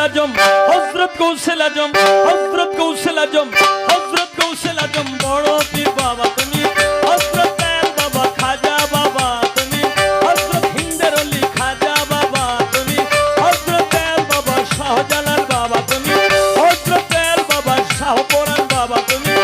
আজম হজরত কৌশল আজম হজরত কৌশল আজম হজরত কৌশল আজম বড় পীর বাবা তুমি বাবা তুমি হজরত বাবা বাবা তুমি